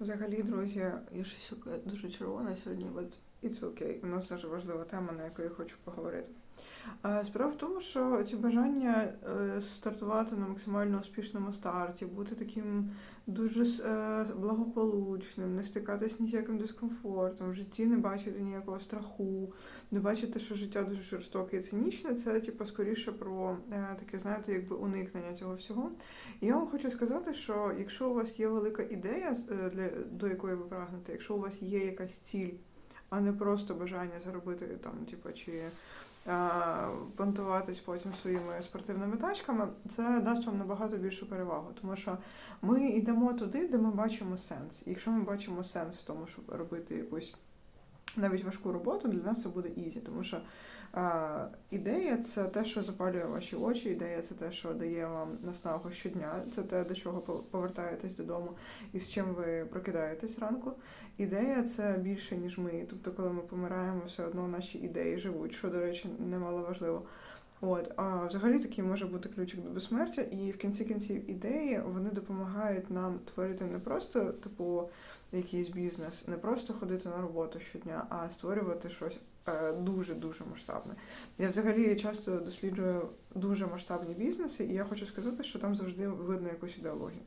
Взагалі, друзі, я щось дуже червона сьогодні, but it's okay. У нас дуже важлива тема, на яку я хочу поговорити. Справа в тому, що ці бажання е, стартувати на максимально успішному старті, бути таким дуже е, благополучним, не стикатись ні з яким дискомфортом, в житті не бачити ніякого страху, не бачити, що життя дуже жорстоке і цинічне, це типу скоріше про е, таке, знаєте, якби уникнення цього всього. І я вам хочу сказати, що якщо у вас є велика ідея, для, до якої ви прагнете, якщо у вас є якась ціль, а не просто бажання заробити там, типу, чи понтуватись потім своїми спортивними тачками, це дасть вам набагато більшу перевагу. Тому що ми йдемо туди, де ми бачимо сенс. І якщо ми бачимо сенс в тому, щоб робити якусь навіть важку роботу, для нас це буде ізі, тому що а, ідея це те, що запалює ваші очі, ідея це те, що дає вам наснагу щодня, це те, до чого пов- повертаєтесь додому і з чим ви прокидаєтесь ранку. Ідея це більше, ніж ми. Тобто, коли ми помираємо, все одно наші ідеї живуть, що, до речі, немало важливо. От, а взагалі такий може бути ключик до безсмертя, і в кінці кінців ідеї вони допомагають нам творити не просто типу якийсь бізнес, не просто ходити на роботу щодня, а створювати щось дуже дуже масштабне. Я взагалі часто досліджую дуже масштабні бізнеси, і я хочу сказати, що там завжди видно якусь ідеологію.